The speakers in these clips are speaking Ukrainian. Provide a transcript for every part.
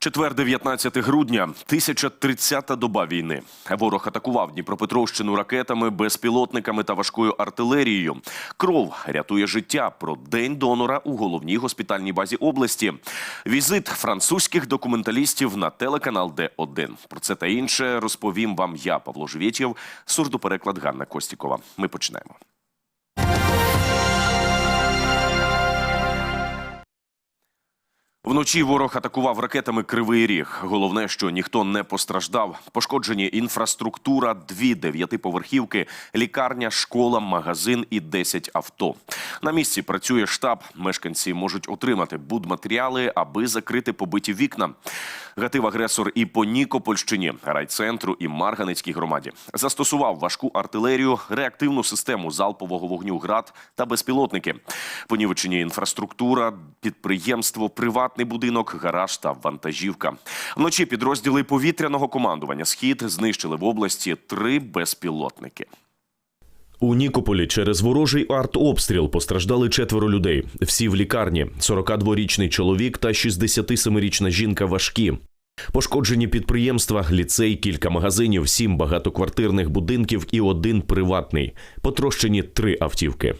Четвер, 19 грудня, 1030-та доба війни. Ворог атакував Дніпропетровщину ракетами, безпілотниками та важкою артилерією. Кров рятує життя. Про день донора у головній госпітальній базі області. Візит французьких документалістів на телеканал Д1. Про це та інше розповім вам я, Павло Живєтєв, сурдопереклад Ганна Костікова. Ми почнемо. Вночі ворог атакував ракетами Кривий Ріг. Головне, що ніхто не постраждав. Пошкоджені інфраструктура, дві дев'ятиповерхівки, лікарня, школа, магазин і 10 авто. На місці працює штаб. Мешканці можуть отримати будматеріали, аби закрити побиті вікна. Гатив агресор і по Нікопольщині, райцентру і Марганецькій громаді. Застосував важку артилерію, реактивну систему залпового вогню ГРАД та безпілотники. Понівечені інфраструктура, підприємство, приватний будинок, гараж та вантажівка. Вночі підрозділи повітряного командування Схід знищили в області три безпілотники. У Нікополі через ворожий артобстріл постраждали четверо людей. Всі в лікарні: 42-річний чоловік та 67-річна жінка важкі. Пошкоджені підприємства, ліцей, кілька магазинів, сім багатоквартирних будинків і один приватний. Потрощені три автівки.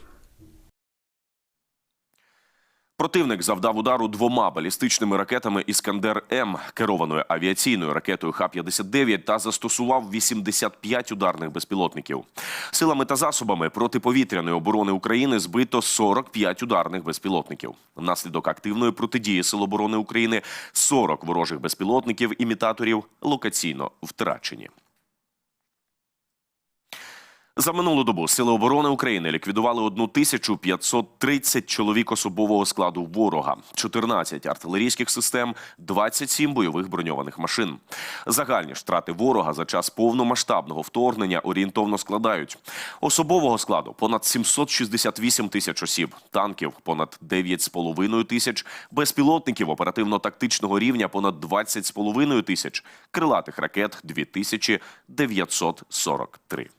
Противник завдав удару двома балістичними ракетами Іскандер М керованою авіаційною ракетою Х-59 та застосував 85 ударних безпілотників. Силами та засобами протиповітряної оборони України збито 45 ударних безпілотників. Внаслідок активної протидії Сил оборони України 40 ворожих безпілотників імітаторів локаційно втрачені. За минулу добу Сили оборони України ліквідували 1530 чоловік особового складу ворога, 14 артилерійських систем, 27 бойових броньованих машин. Загальні ж втрати ворога за час повномасштабного вторгнення орієнтовно складають особового складу понад 768 тисяч осіб, танків понад 9,5 тисяч, безпілотників оперативно-тактичного рівня понад 20,5 тисяч, крилатих ракет 2943.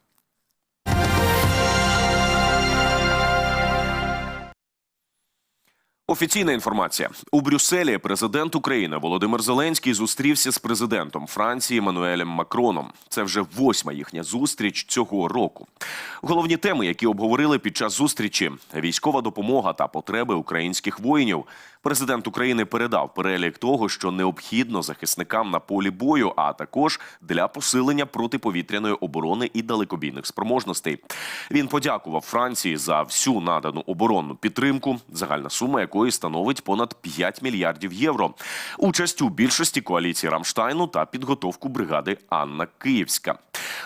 Офіційна інформація у Брюсселі. Президент України Володимир Зеленський зустрівся з президентом Франції Мануелем Макроном. Це вже восьма їхня зустріч цього року. Головні теми, які обговорили під час зустрічі: військова допомога та потреби українських воїнів. Президент України передав перелік того, що необхідно захисникам на полі бою, а також для посилення протиповітряної оборони і далекобійних спроможностей. Він подякував Франції за всю надану оборонну підтримку, загальна сума якої становить понад 5 мільярдів євро. Участь у більшості коаліції Рамштайну та підготовку бригади Анна Київська.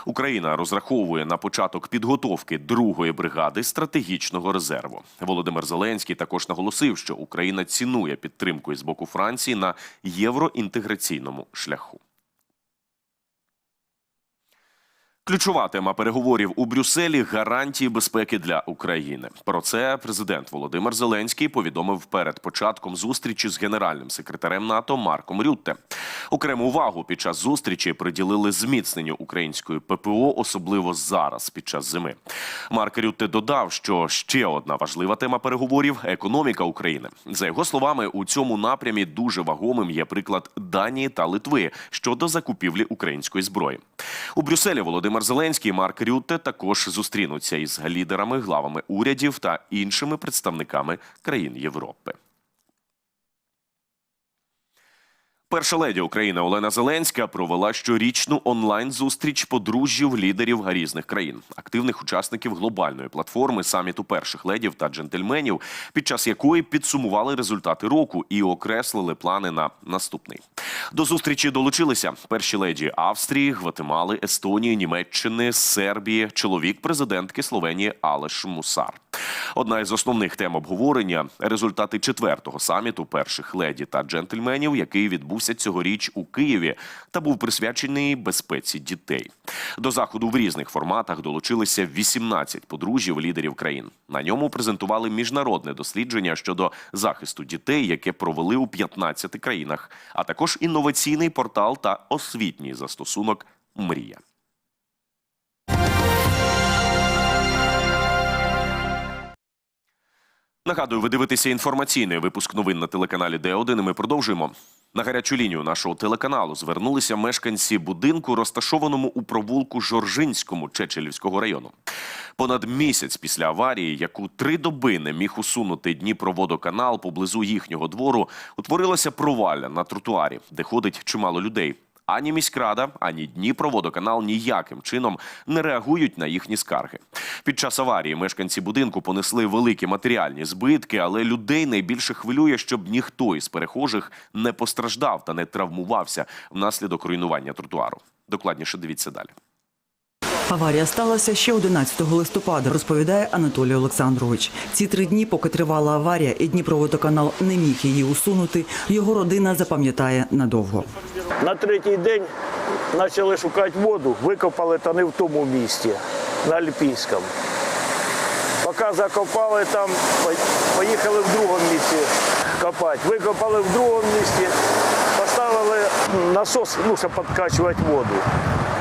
Україна розраховує на початок підготовки другої бригади стратегічного резерву. Володимир Зеленський також наголосив, що Україна цінує підтримку із боку Франції на євроінтеграційному шляху. Ключова тема переговорів у Брюсселі гарантії безпеки для України. Про це президент Володимир Зеленський повідомив перед початком зустрічі з генеральним секретарем НАТО Марком Рютте. Окрему увагу під час зустрічі приділили зміцненню української ППО, особливо зараз, під час зими. Марк Рютте додав, що ще одна важлива тема переговорів економіка України. За його словами, у цьому напрямі дуже вагомим є приклад Данії та Литви щодо закупівлі української зброї. У Брюсселі Володимир Зеленський і Марк Рютте також зустрінуться із лідерами, главами урядів та іншими представниками країн Європи. Перша леді України Олена Зеленська провела щорічну онлайн-зустріч подружжів лідерів різних країн, активних учасників глобальної платформи саміту перших ледів та джентльменів, під час якої підсумували результати року і окреслили плани на наступний. До зустрічі долучилися перші леді Австрії, Гватемали, Естонії, Німеччини, Сербії, чоловік президентки Словенії Алеш Мусар. Одна із основних тем обговорення результати четвертого саміту перших леді та джентльменів, який відбувся цьогоріч у Києві, та був присвячений безпеці дітей. До заходу в різних форматах долучилися 18 подружжів лідерів країн. На ньому презентували міжнародне дослідження щодо захисту дітей, яке провели у 15 країнах, а також інноваційний портал та освітній застосунок Мрія. Нагадую, ви дивитеся інформаційний випуск новин на телеканалі Д1, і ми продовжуємо. На гарячу лінію нашого телеканалу звернулися мешканці будинку, розташованому у провулку Жоржинському Чечелівського району. Понад місяць після аварії, яку три доби не міг усунути Дніпроводоканал поблизу їхнього двору, утворилася провалля на тротуарі, де ходить чимало людей. Ані міськрада, ані Дніпроводоканал ніяким чином не реагують на їхні скарги. Під час аварії мешканці будинку понесли великі матеріальні збитки, але людей найбільше хвилює, щоб ніхто із перехожих не постраждав та не травмувався внаслідок руйнування тротуару. Докладніше дивіться далі. Аварія сталася ще 11 листопада, розповідає Анатолій Олександрович. Ці три дні, поки тривала аварія, і Дніпроводоканал не міг її усунути, його родина запам'ятає надовго. На третій день почали шукати воду, викопали та не в тому місці, на Альпійському. Поки закопали там, поїхали в другому місці копати. Викопали в другому місці, поставили насос, ну, щоб підкачувати воду.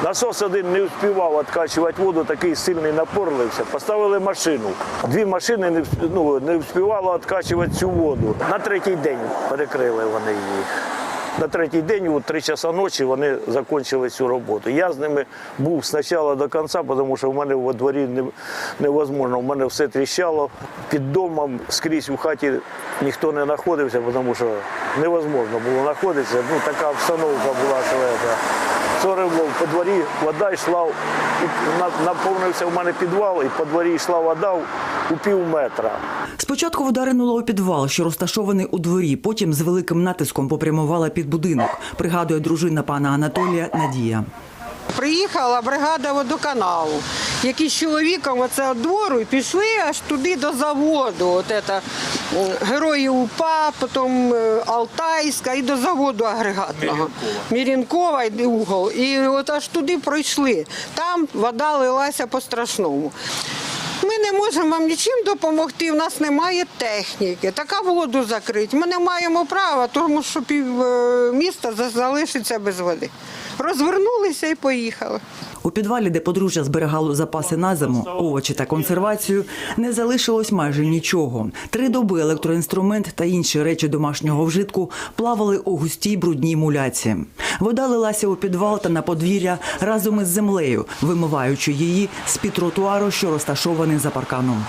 Насос один не встигав відкачувати воду, такий сильний напор лився. Поставили машину. Дві машини не, ну, не встигало відкачувати цю воду. На третій день перекрили вони її. На третій день, у 3 часа ночі, вони закінчили цю роботу. Я з ними був спочатку до кінця, тому що в мене во дворі не, невозможно. У мене все тріщало. Під домом скрізь у хаті ніхто не знаходився, тому що невозможно було знаходитися. Ну, така обстановка була, що це. Вчора по дворі, вода йшла, наповнився в мене підвал, і по дворі йшла вода у пів метра. Спочатку вода ринула у підвал, що розташований у дворі. Потім з великим натиском попрямувала під будинок. Пригадує дружина пана Анатолія Надія. Приїхала бригада водоканалу, які з чоловіком оце двору і пішли аж туди до заводу. От це герої УПА, потім е, Алтайська і до заводу агрегатного. Мірінкова і угол. І от аж туди пройшли. Там вода лилася по-страшному. Ми не можемо вам нічим допомогти, в нас немає техніки. Така воду закрити. Ми не маємо права, тому що пів е, міста залишиться без води. Розвернулися і поїхали. У підвалі, де подружжя зберігало запаси на зиму, овочі та консервацію, не залишилось майже нічого. Три доби електроінструмент та інші речі домашнього вжитку плавали у густій брудній муляці. Вода лилася у підвал та на подвір'я разом із землею, вимиваючи її з під тротуару, що розташований за парканом.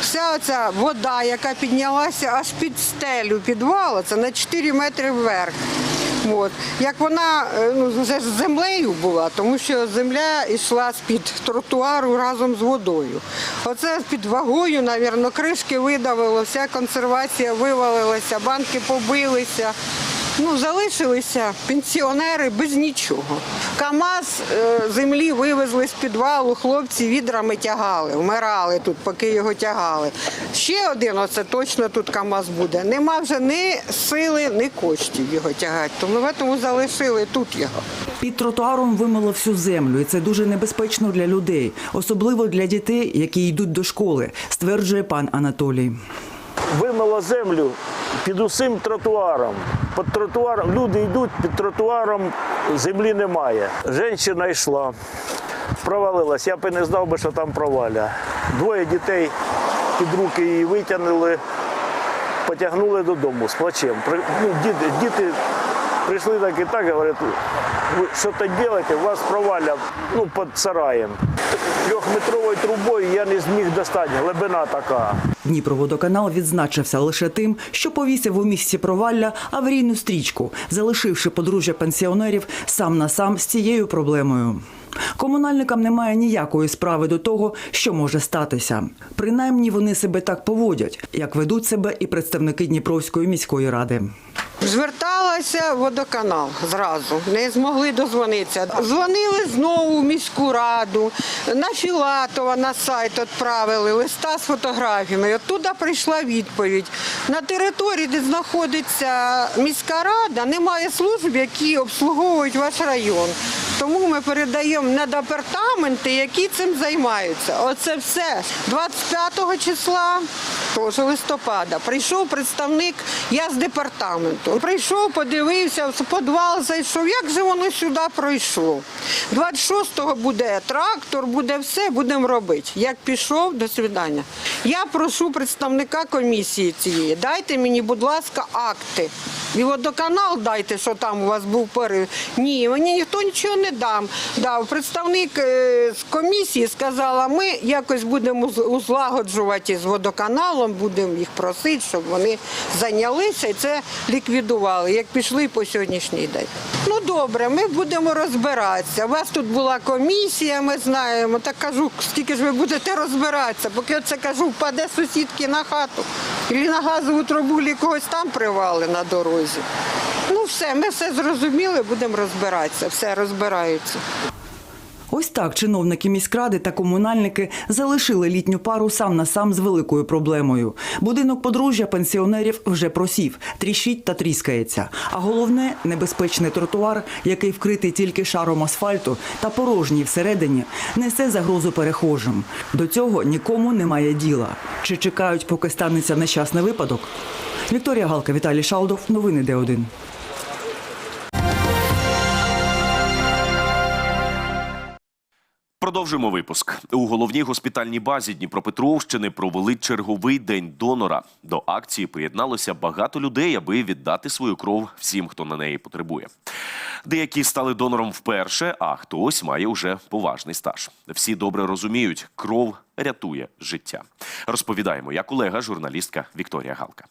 Вся ця вода, яка піднялася аж під стелю підвалу, це на 4 метри вверх. От. Як вона е, ну, вже з землею була, тому що земля йшла з-під тротуару разом з водою. Оце під вагою, навірно, кришки видавило, вся консервація вивалилася, банки побилися. Ну, залишилися пенсіонери без нічого. КАМАЗ е, землі вивезли з підвалу, хлопці відрами тягали, вмирали тут, поки його тягали. Ще один, оце точно тут КАМАЗ буде. Нема вже ні сили, ні коштів його тягати. Тому в тому залишили тут його. Під тротуаром вимило всю землю, і це дуже небезпечно для людей, особливо для дітей, які йдуть до школи, стверджує пан Анатолій. Вимило землю під усім тротуаром. Під тротуаром люди йдуть, під тротуаром землі немає. Женщина йшла, провалилась. Я б не знав би, що там проваля. Двоє дітей під руки її витягнули, потягнули додому з плачем. Ну, діти, діти прийшли так і так, говорять, ви що то робите, у вас проваля ну, під сараєм. Трьохметровою трубою я не зміг достати, глибина така. Дніпроводоканал відзначився лише тим, що повісив у місці провалля аварійну стрічку, залишивши подружжя пенсіонерів сам на сам з цією проблемою. Комунальникам немає ніякої справи до того, що може статися. Принаймні вони себе так поводять, як ведуть себе і представники Дніпровської міської ради. Зверталася водоканал зразу, не змогли дозвонитися. Дзвонили знову в міську раду, на Філатова на сайт відправили листа з фотографіями. І Оттуда прийшла відповідь. На території, де знаходиться міська рада, немає служб, які обслуговують ваш район. Тому ми передаємо на департаменти, які цим займаються. Оце все. 25 числа, теж листопада, прийшов представник, я з департаменту. Прийшов, подивився, в підвал зайшов. Як же воно сюди пройшло? 26-го буде трактор, буде все, будемо робити. Як пішов, до свидання. Я прошу представника комісії цієї, дайте мені, будь ласка, акти. І водоканал дайте, що там у вас був перерив. Ні, мені ніхто нічого не дам. дав. Представник е, з комісії сказала, ми якось будемо уз- узлагоджувати з водоканалом, будемо їх просити, щоб вони зайнялися і це ліквідували, як пішли по сьогоднішній день. Ну добре, ми будемо розбиратися. У вас тут була комісія, ми знаємо. Так кажу, скільки ж ви будете розбиратися, поки це кажу, впаде сусідки на хату. Або на газову трубу когось там привали на дорозі. Ну все, ми все зрозуміли, будемо розбиратися, все розбираються. Ось так чиновники міськради та комунальники залишили літню пару сам на сам з великою проблемою. Будинок подружжя пенсіонерів вже просів, тріщить та тріскається. А головне небезпечний тротуар, який вкритий тільки шаром асфальту та порожній всередині, несе загрозу перехожим. До цього нікому немає діла. Чи чекають, поки станеться нещасний випадок? Вікторія Галка, Віталій Шалдов. Новини Д1. Продовжимо випуск. У головній госпітальній базі Дніпропетровщини провели черговий день донора. До акції приєдналося багато людей, аби віддати свою кров всім, хто на неї потребує. Деякі стали донором вперше, а хтось має уже поважний стаж. Всі добре розуміють, кров рятує життя. Розповідаємо, як колега, журналістка Вікторія Галка.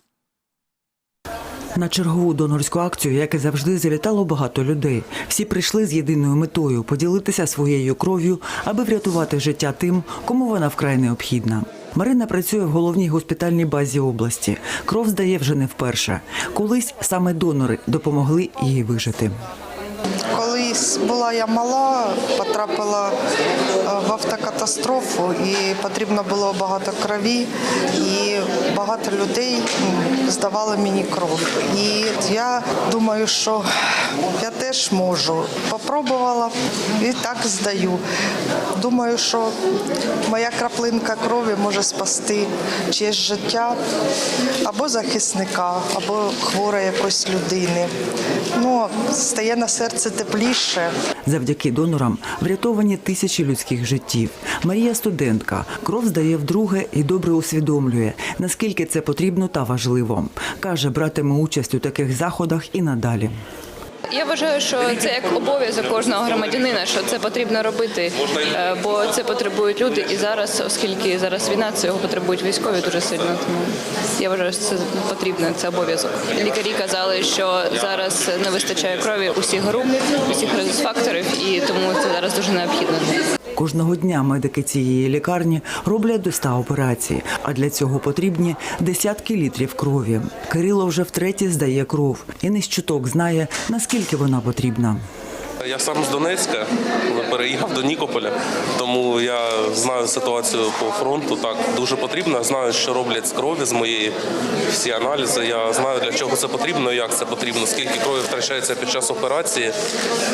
На чергову донорську акцію, як і завжди, завітало багато людей. Всі прийшли з єдиною метою поділитися своєю кров'ю, аби врятувати життя тим, кому вона вкрай необхідна. Марина працює в головній госпітальній базі області. Кров здає вже не вперше. Колись саме донори допомогли їй вижити. Колись була я мала, потрапила е, автокатастрофу і потрібно було багато крові, і багато людей здавали мені кров. І я думаю, що я теж можу. Попробувала і так здаю. Думаю, що моя краплинка крові може спасти чиєсь життя або захисника, або хворої якоїсь людини. Ну, стає на серце тепліше. Завдяки донорам врятовані тисячі людських життів. Марія студентка. Кров здає вдруге і добре усвідомлює, наскільки це потрібно та важливо. Каже, братиме участь у таких заходах і надалі. Я вважаю, що це як обов'язок кожного громадянина, що це потрібно робити, е, бо це потребують люди. І зараз, оскільки зараз війна, цього потребують військові дуже сильно. Тому я вважаю, що це потрібно, це обов'язок. Лікарі казали, що зараз не вистачає крові усіх груп, усіх резус-факторів, і тому це зараз дуже необхідно. Кожного дня медики цієї лікарні роблять до ста операцій, а для цього потрібні десятки літрів крові. Кирило вже втретє здає кров і не з чуток знає, наскільки вона потрібна. Я сам з Донецька, переїхав до Нікополя, тому я знаю ситуацію по фронту. Так дуже потрібно. Знаю, що роблять з крові з моєї всі аналізи. Я знаю для чого це потрібно, як це потрібно, скільки крові втрачається під час операції.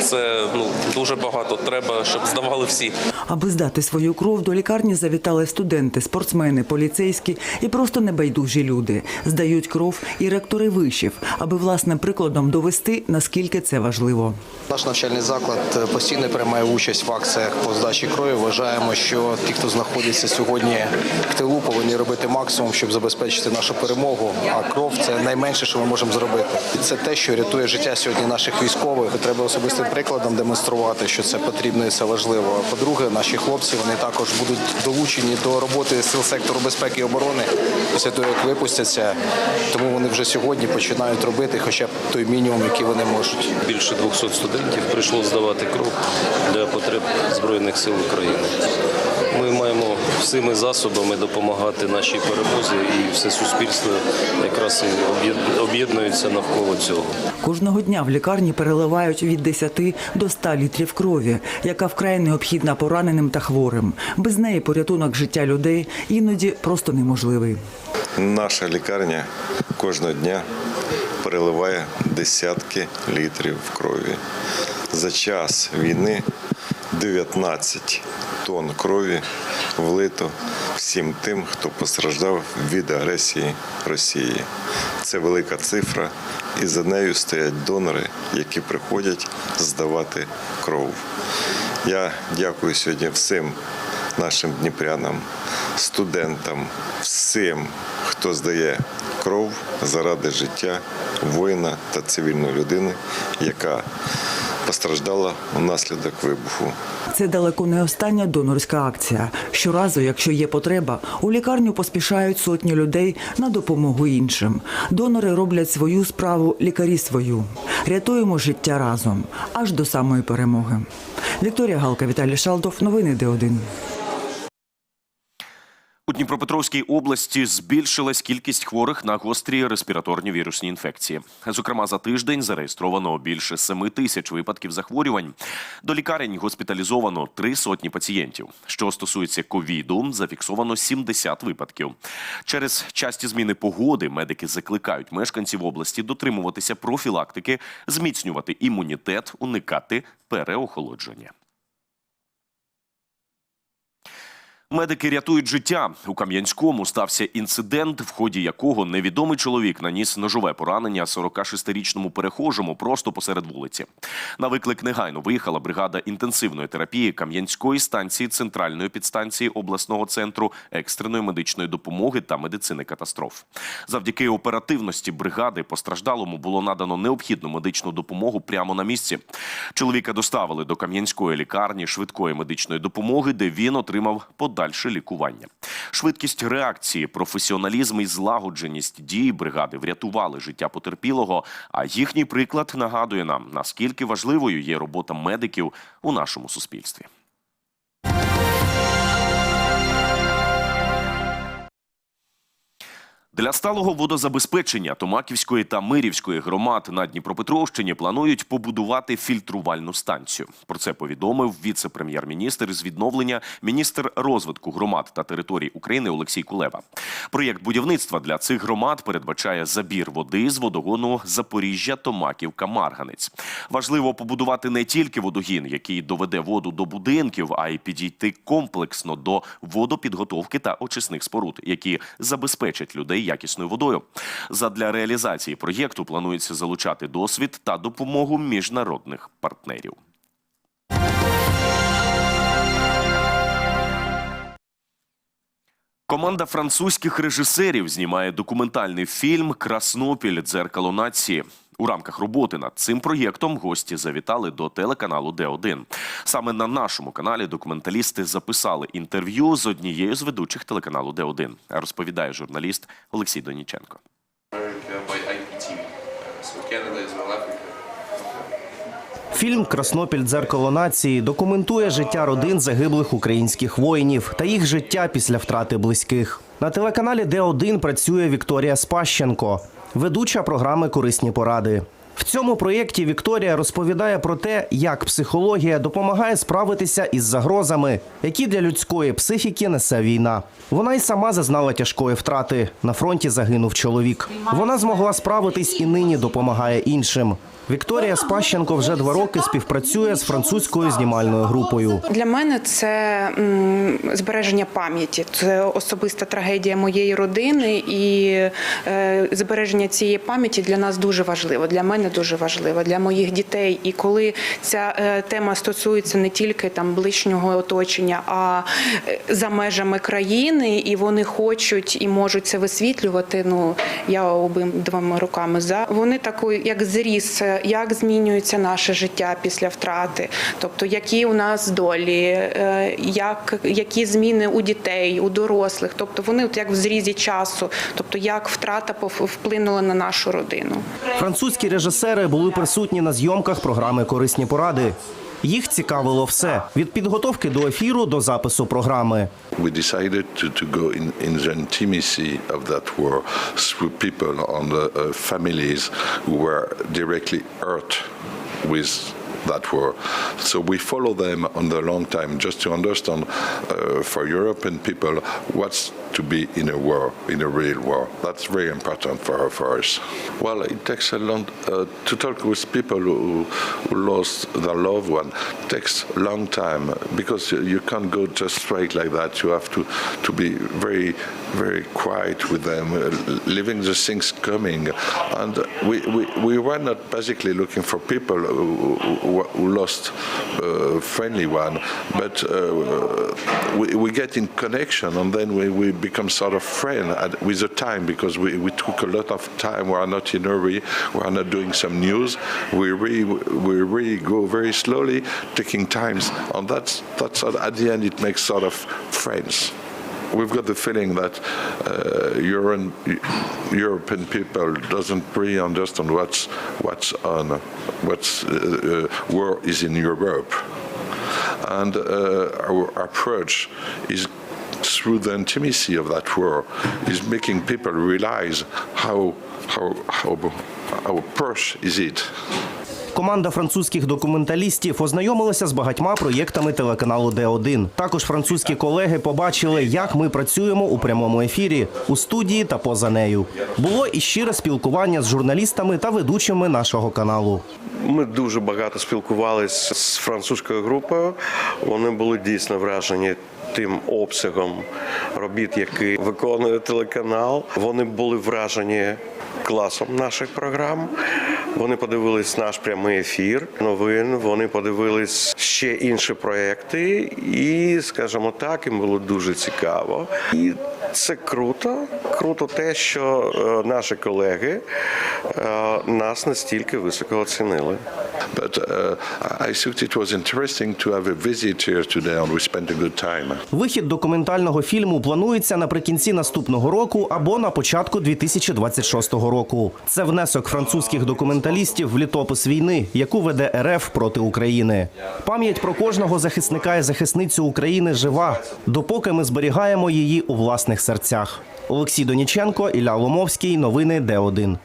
Це ну дуже багато. Треба, щоб здавали всі. Аби здати свою кров, до лікарні завітали студенти, спортсмени, поліцейські і просто небайдужі люди. Здають кров і ректори вишів, аби власним прикладом довести, наскільки це важливо. Наш навчальний заклад е, постійно приймає участь в акціях по здачі крові. Вважаємо, що ті, хто знаходиться сьогодні в тилу, повинні робити максимум, щоб забезпечити нашу перемогу. А кров це найменше, що ми можемо зробити. Це те, що рятує життя сьогодні наших військових. Треба особистим прикладом демонструвати, що це потрібно і це важливо. По-друге, наші хлопці вони також будуть долучені до роботи сил сектору безпеки і оборони після того, як випустяться. Тому вони вже сьогодні починають робити, хоча б той мінімум, який вони можуть. Більше 200 студентів прийшло здавати кров для потреб Збройних сил України. Ми маємо всіми засобами допомагати нашій перемозі, і все суспільство якраз об'єднується навколо цього. Кожного дня в лікарні переливають від 10 до 100 літрів крові, яка вкрай необхідна пораненим та хворим. Без неї порятунок життя людей іноді просто неможливий. Наша лікарня кожного дня переливає десятки літрів крові. За час війни 19 тонн крові влито всім тим, хто постраждав від агресії Росії. Це велика цифра, і за нею стоять донори, які приходять здавати кров. Я дякую сьогодні всім нашим дніпрянам, студентам, всім, хто здає кров заради життя воїна та цивільної людини, яка постраждала внаслідок вибуху. Це далеко не остання донорська акція. Щоразу, якщо є потреба, у лікарню поспішають сотні людей на допомогу іншим. Донори роблять свою справу, лікарі свою. Рятуємо життя разом аж до самої перемоги. Вікторія Галка, Віталій Шалдов. Новини Д1. У Дніпропетровській області збільшилась кількість хворих на гострі респіраторні вірусні інфекції. Зокрема, за тиждень зареєстровано більше 7 тисяч випадків захворювань. До лікарень госпіталізовано три сотні пацієнтів. Що стосується ковіду, зафіксовано 70 випадків. Через часті зміни погоди медики закликають мешканців області дотримуватися профілактики, зміцнювати імунітет, уникати переохолодження. Медики рятують життя. У Кам'янському стався інцидент, в ході якого невідомий чоловік наніс ножове поранення 46-річному перехожому просто посеред вулиці. На виклик негайно виїхала бригада інтенсивної терапії Кам'янської станції центральної підстанції обласного центру екстреної медичної допомоги та медицини катастроф. Завдяки оперативності бригади постраждалому було надано необхідну медичну допомогу прямо на місці. Чоловіка доставили до Кам'янської лікарні швидкої медичної допомоги, де він отримав подальше лікування. Швидкість реакції, професіоналізм і злагодженість дій бригади врятували життя потерпілого. А їхній приклад нагадує нам, наскільки важливою є робота медиків у нашому суспільстві. Для сталого водозабезпечення Томаківської та Мирівської громад на Дніпропетровщині планують побудувати фільтрувальну станцію. Про це повідомив віце-прем'єр-міністр з відновлення, міністр розвитку громад та територій України Олексій Кулеба. Проєкт будівництва для цих громад передбачає забір води з водогону Запоріжжя, Томаківка, Марганець. Важливо побудувати не тільки водогін, який доведе воду до будинків, а й підійти комплексно до водопідготовки та очисних споруд, які забезпечать людей якісною водою. Задля реалізації проєкту планується залучати досвід та допомогу міжнародних партнерів. Команда французьких режисерів знімає документальний фільм Краснопіль дзеркало нації. У рамках роботи над цим проєктом гості завітали до телеканалу Д1. Саме на нашому каналі документалісти записали інтерв'ю з однією з ведучих телеканалу Д1. Розповідає журналіст Олексій Доніченко. Фільм Краснопіль дзеркало нації документує життя родин загиблих українських воїнів та їх життя після втрати близьких. На телеканалі Д1 працює Вікторія Спащенко, ведуча програми Корисні поради. В цьому проєкті Вікторія розповідає про те, як психологія допомагає справитися із загрозами, які для людської психіки несе війна. Вона й сама зазнала тяжкої втрати. На фронті загинув чоловік. Вона змогла справитись і нині допомагає іншим. Вікторія Спащенко вже два роки співпрацює з французькою знімальною групою. Для мене це збереження пам'яті. Це особиста трагедія моєї родини, і е, збереження цієї пам'яті для нас дуже важливо. Для мене дуже важливо, для моїх дітей. І коли ця е, тема стосується не тільки там ближнього оточення, а е, за межами країни, і вони хочуть і можуть це висвітлювати. Ну я обидвома руками за вони такий, як зріс, як змінюється наше життя після втрати, тобто які у нас долі, е, як які зміни у дітей, у дорослих, тобто вони як в зрізі часу, тобто як втрата вплинула на нашу родину. Французькі режисери були присутні на зйомках програми Корисні поради. Їх цікавило все від підготовки до ефіру до запису програми. The uh, families who were directly hurt with that war. So we follow them on the long time just to understand uh, for European people what's to be in a war, in a real war. That's very important for, for us. Well, it takes a long uh, to talk with people who, who lost their loved one. takes a long time because you can't go just straight like that. You have to to be very very quiet with them, uh, living the things coming. And we, we, we were not basically looking for people who, who, who lost a friendly one, but uh, we, we get in connection and then we, we become sort of friend at, with the time because we, we took a lot of time. We are not in a hurry. We are not doing some news. We really, we really go very slowly, taking times, and that's that's at the end it makes sort of friends. We've got the feeling that uh, European, European people doesn't really understand what's what's on, what's uh, uh, war is in Europe, and uh, our approach is through the intimacy of that war is making people realize how how how how harsh is it. Команда французьких документалістів ознайомилася з багатьма проєктами телеканалу Д1. Також французькі колеги побачили, як ми працюємо у прямому ефірі у студії та поза нею. Було і щире спілкування з журналістами та ведучими нашого каналу. Ми дуже багато спілкувалися з французькою групою. Вони були дійсно вражені тим обсягом робіт, які виконує телеканал. Вони були вражені класом наших програм. Вони подивились наш прямий ефір новин. Вони подивились ще інші проекти, і, скажімо так, їм було дуже цікаво. І це круто. Круто те, що е, наші колеги е, нас настільки високо оцінили. But uh, I thought it was interesting to have a visit here today and we spent a good time. Вихід документального фільму планується наприкінці наступного року або на початку 2026 року. Це внесок французьких документалістів в літопис війни, яку веде РФ проти України. Пам'ять про кожного захисника і захисницю України жива, допоки ми зберігаємо її у власних серцях. Олексій Доніченко, Ілля Ломовський. Новини Д1.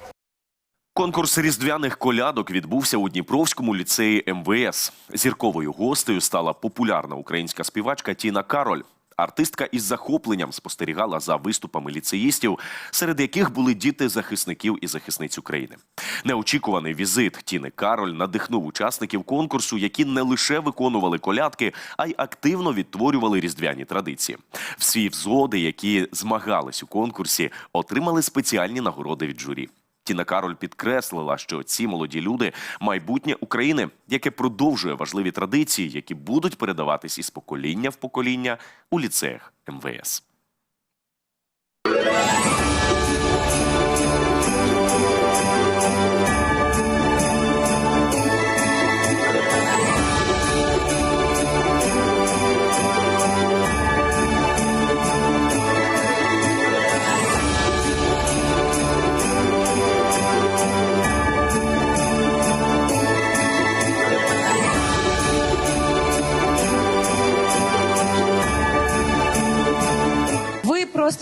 Конкурс різдвяних колядок відбувся у Дніпровському ліцеї МВС. Зірковою гостею стала популярна українська співачка Тіна Кароль. Артистка із захопленням спостерігала за виступами ліцеїстів, серед яких були діти захисників і захисниць України. Неочікуваний візит Тіни Кароль надихнув учасників конкурсу, які не лише виконували колядки, а й активно відтворювали різдвяні традиції. Всі взоди, які змагались у конкурсі, отримали спеціальні нагороди від журі. Тіна Кароль підкреслила, що ці молоді люди майбутнє України, яке продовжує важливі традиції, які будуть передаватись із покоління в покоління у ліцеях МВС.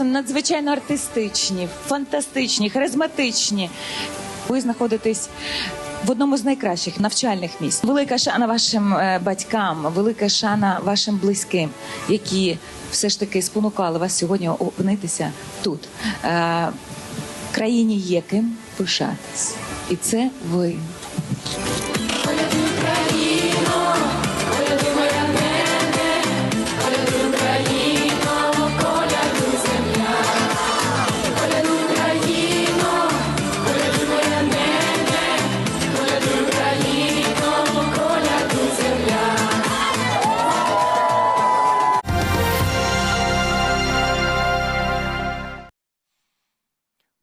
Просто надзвичайно артистичні, фантастичні, харизматичні. Ви знаходитесь в одному з найкращих навчальних місць. Велика шана вашим е, батькам, велика шана вашим близьким, які все ж таки спонукали вас сьогодні опинитися тут. Е, країні є ким пишатись, і це ви.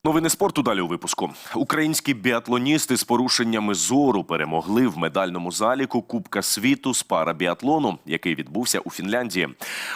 Новини спорту далі у випуску. Українські біатлоністи з порушеннями зору перемогли в медальному заліку Кубка світу з парабіатлону, який відбувся у Фінляндії.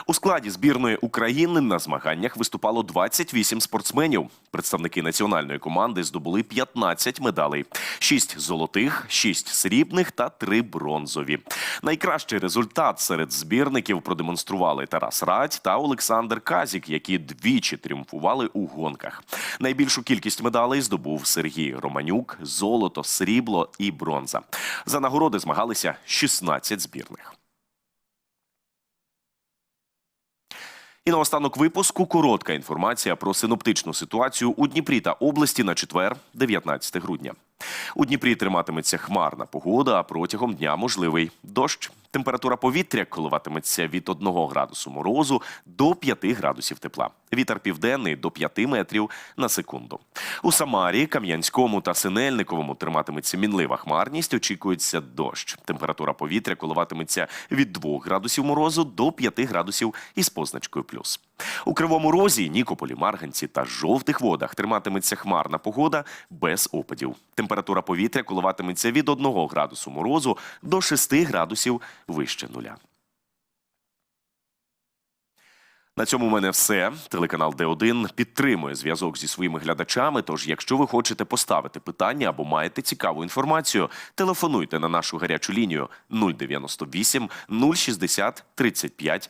У складі збірної України на змаганнях виступало 28 спортсменів. Представники національної команди здобули 15 медалей: 6 золотих, 6 срібних та 3 бронзові. Найкращий результат серед збірників продемонстрували Тарас Радь та Олександр Казік, які двічі тріумфували у гонках. Найбільшу кількість медалей здобув Сергій Романюк, золото, срібло і бронза. За нагороди змагалися 16 збірних. І наостанок випуску коротка інформація про синоптичну ситуацію у Дніпрі та області на четвер, 19 грудня. У Дніпрі триматиметься хмарна погода, а протягом дня можливий дощ. Температура повітря коливатиметься від 1 градусу морозу до 5 градусів тепла. Вітер південний до 5 метрів на секунду. У Самарі, Кам'янському та Синельниковому триматиметься мінлива хмарність. Очікується дощ. Температура повітря коливатиметься від 2 градусів морозу до 5 градусів із позначкою плюс. У Кривому Розі, Нікополі, Марганці та жовтих водах триматиметься хмарна погода без опадів. Температура повітря коливатиметься від 1 градусу морозу до 6 градусів вище нуля. На цьому у мене все. Телеканал Д1 підтримує зв'язок зі своїми глядачами. Тож, якщо ви хочете поставити питання або маєте цікаву інформацію, телефонуйте на нашу гарячу лінію 098 060 35